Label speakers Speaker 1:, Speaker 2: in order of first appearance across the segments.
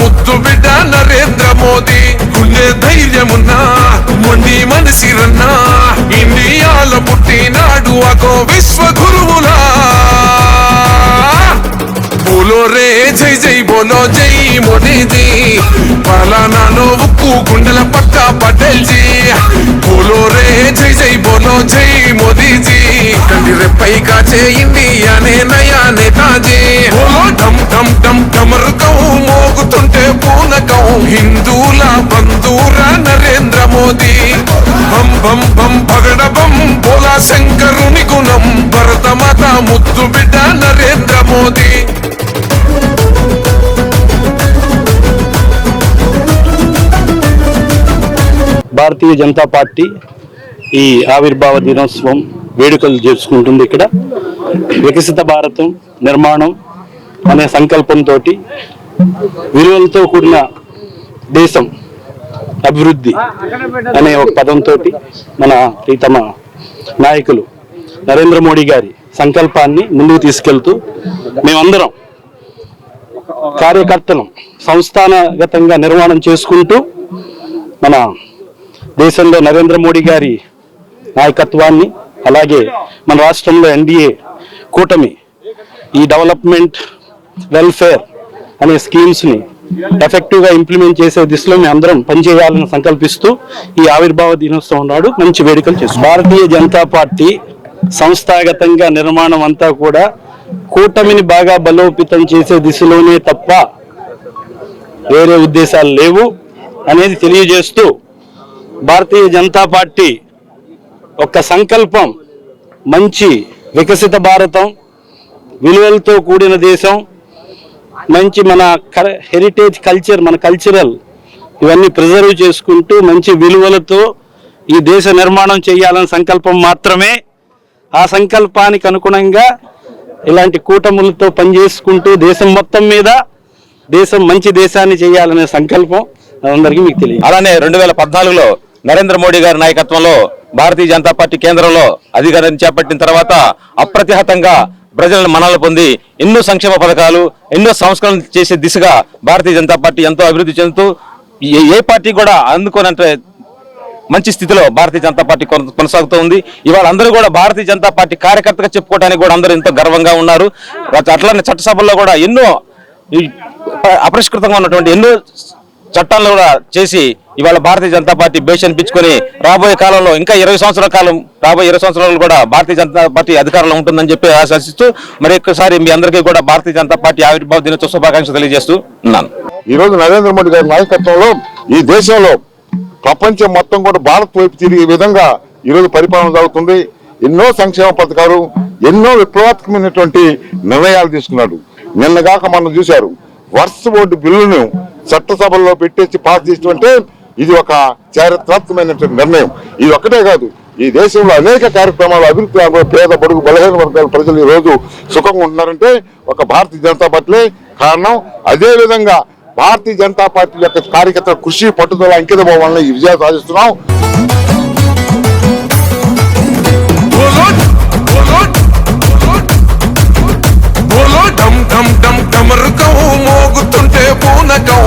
Speaker 1: ముద్దు బిడ్డ నరేంద్ర మోదీ.
Speaker 2: గుండె ధైర్యమున్నా మొండి మనసిరన్నా. ఇండియాలో పుట్టినాడు అగో విశ్వ గురువులా బోలో రే జై జై బోలో జై మోదీ పలానాలో ఉక్కు గుండెల పక్క పటేల్ జీ బోలో రే జై జై బోలో జై మోదీజీ. కంటి రెప్పై కాచే ఇండియానే హిందూల బంధూర నరేంద్ర మోదీ. బం బం బం పగడ బం బోలా శంకరుని గుణం భరతమాత ముద్దు బిడ్డ నరేంద్ర మోదీ.
Speaker 3: భారతీయ జనతా పార్టీ ఈ ఆవిర్భావ దినోత్సవం వేడుకలు చేసుకుంటుంది ఇక్కడ. వికసిత భారతం నిర్మాణం అనే సంకల్పంతో విలువలతో కూడిన దేశం అభివృద్ధి అనే ఒక పదంతో మన ప్రీతమ నాయకులు నరేంద్ర మోడీ గారి సంకల్పాన్ని ముందుకు తీసుకెళ్తూ మేమందరం కార్యకర్తలం సంస్థానగతంగా నిర్మాణం చేసుకుంటూ మన దేశంలో నరేంద్ర మోడీ గారి నాయకత్వాన్ని అలాగే మన రాష్ట్రంలో ఎన్డీఏ కూటమి ఈ డెవలప్మెంట్ వెల్ఫేర్ అనే స్కీమ్స్ని ఎఫెక్టివ్గా ఇంప్లిమెంట్ చేసే దిశలో మేము అందరం పనిచేయాలని సంకల్పిస్తూ ఈ ఆవిర్భావ దినోత్సవం నాడు మంచి వేడుకలు చేస్తాం భారతీయ జనతా పార్టీ సంస్థాగతంగా నిర్మాణం అంతా కూడా కూటమిని బాగా బలోపేతం చేసే దిశలోనే తప్ప వేరే ఉద్దేశాలు లేవు అనేది తెలియజేస్తూ భారతీయ జనతా పార్టీ ఒక సంకల్పం మంచి వికసిత భారతం విలువలతో కూడిన దేశం మంచి మన హెరిటేజ్ కల్చర్ మన కల్చరల్ ఇవన్నీ ప్రిజర్వ్ చేసుకుంటూ మంచి విలువలతో ఈ దేశ నిర్మాణం చేయాలనే సంకల్పం మాత్రమే. ఆ సంకల్పానికి అనుగుణంగా ఇలాంటి కూటములతో పనిచేసుకుంటూ దేశం మొత్తం మీద దేశం మంచి దేశాన్ని చేయాలనే సంకల్పం అందరికీ మీకు తెలియదు.
Speaker 4: అలానే రెండు వేల పద్నాలుగులో నరేంద్ర మోడీ గారి నాయకత్వంలో భారతీయ జనతా పార్టీ కేంద్రంలో అధికారం చేపట్టిన తర్వాత అప్రతిహతంగా ప్రజలను మనలు పొంది ఎన్నో సంక్షేమ పథకాలు ఎన్నో సంస్కరణలు చేసే దిశగా భారతీయ జనతా పార్టీ ఎంతో అభివృద్ధి చెందుతూ ఏ- ఏ పార్టీ కూడా అందుకోనంటే మంచి స్థితిలో భారతీయ జనతా పార్టీ కొన- కొనసాగుతూ ఉంది. ఇవాళ అందరూ కూడా భారతీయ జనతా పార్టీ కార్యకర్తగా చెప్పుకోవడానికి కూడా అందరూ ఎంతో గర్వంగా ఉన్నారు. అట్లానే చట్టసభల్లో కూడా ఎన్నో అపరిష్కృతంగా ఉన్నటువంటి ఎన్నో చట్టాలను కూడా చేసి ఇవాళ భారతీయ జనతా పార్టీ బేస్ అనిపించుకొని రాబోయే కాలంలో ఇంకా ఇరవై సంవత్సరాల కాలం రాబోయే ఇరవై సంవత్సరాలు కూడా భారతీయ జనతా పార్టీ అధికారంలో ఉంటుందని చెప్పి ఆశాసిస్తూ మరి ఒక్కసారి మీ అందరికీ కూడా భారతీయ జనతా పార్టీ ఆవిర్భావ దినోత్సవ శుభాకాంక్షలు తెలియజేస్తూ ఉన్నాను.
Speaker 5: ఈ రోజు నరేంద్ర మోడీ గారి నాయకత్వంలో ఈ దేశంలో ప్రపంచం మొత్తం కూడా భారత్ వైపు తిరిగే విధంగా ఈ రోజు పరిపాలన జరుగుతుంది. ఎన్నో సంక్షేమ పథకాలు ఎన్నో విప్లవాత్మకమైనటువంటి నిర్ణయాలు తీసుకున్నాడు. నిన్నగాక మనం చూశారు వర్స్ బోర్డు బిల్లును చట్టసభల్లో పెట్టేసి పాస్ చేయడం ఇది ఒక చారిత్రాత్మకమైనటువంటి నిర్ణయం. ఇది ఒక్కటే కాదు ఈ దేశంలో అనేక కార్యక్రమాలు అభివృద్ధి పేద బడుగు బలహీన వర్గాల ప్రజలు ఈరోజు రోజు సుఖంగా ఉన్నారంటే ఒక భారతీయ జనతా పార్టీ కారణం. అదే విధంగా భారతీయ జనతా పార్టీ యొక్క కార్యకర్తల కృషి పట్టుదల అంకిత భావాలను ఈ విజయాలు సాధిస్తున్నాం.
Speaker 2: మోగుతుంటే పూనకం.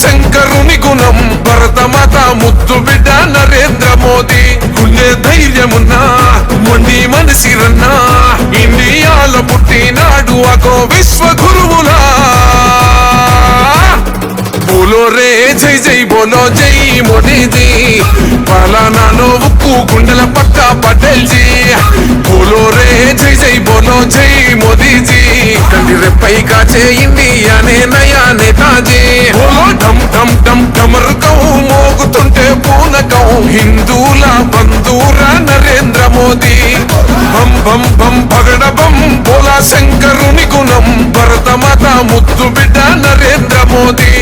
Speaker 2: శంకరుని గుణం భరతమాత ముద్దు బిడ్డ నరేంద్ర మోదీ. గుండె ధైర్యమున్నా మొండి మనిషి రన్నా ఇండియాల పుట్టినాడు అగో విశ్వ గురువులా బోలో రే జై జై బోలో జై మోడీజీ పలానాలో ఉక్కు గుండెల పట్ట పటేల్జీ. బోలో రే జై జై బోలో జై మోదీజీ. కంటి రెప్పై కాచే హిందూల బంధూర నరేంద్ర మోదీ. బం బం బం పగడ బం బోలా శంకరుని గుణం భరత భరతమాత ముద్దు బిడ్డ నరేంద్ర మోదీ.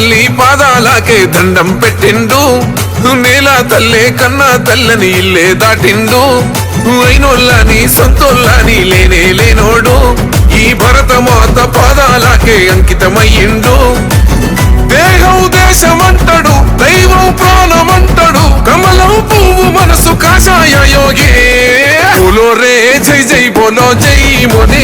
Speaker 2: తల్లి పాదాలకే దండం పెట్టిండు. నేల తల్లే కన్నా తల్లని ఇల్లే దాటిండు. అయినోళ్ళని సొంతోళ్ళని లేనే లేనోడు. ఈ భరత మాత పాదాలకే అంకితమయ్యిండు. దేహం దేశం దైవం ప్రాణం కమలం పువ్వు మనసు కాషాయ యోగే. బోలో రే జై జై బోలో జై మోనే